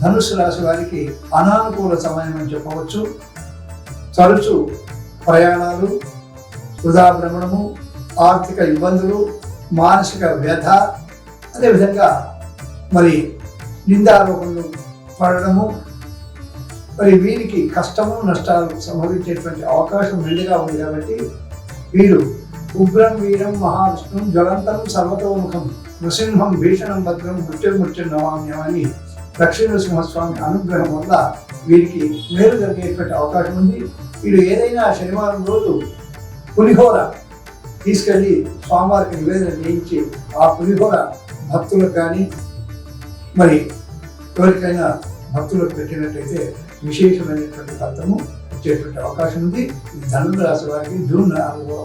ధనుసు రాశి వారికి అనానుకూల సమయం అని చెప్పవచ్చు. తరచు ప్రయాణాలు వృధా భ్రమణము ఆర్థిక ఇబ్బందులు మానసిక వ్యధ అదేవిధంగా మరి నిందారోపణలు పడడము మరి వీరికి కష్టము నష్టాలు సంభవించేటువంటి అవకాశం మెండుగా ఉంది కాబట్టి వీరు ఉగ్రం వీరం మహావిష్ణుం జ్వలంతం సర్వతోముఖం నృసింహం భీషణం భద్రం మృత్యుర్మృత్యు నవామ్యం అని దక్షిణ సింహస్వామి అనుగ్రహం వల్ల వీరికి మేలు జరిగేటువంటి అవకాశం ఉంది. వీడు ఏదైనా శనివారం రోజు పులిహోర తీసుకెళ్ళి స్వామివారికి నివేదన చేయించి ఆ పులిహోర భక్తులకు కానీ మరి ఎవరికైనా భక్తులకు పెట్టినట్టయితే విశేషమైనటువంటి ఫలితము వచ్చేటువంటి అవకాశం ఉంది. ఈ వారికి జూన్ నాలుగో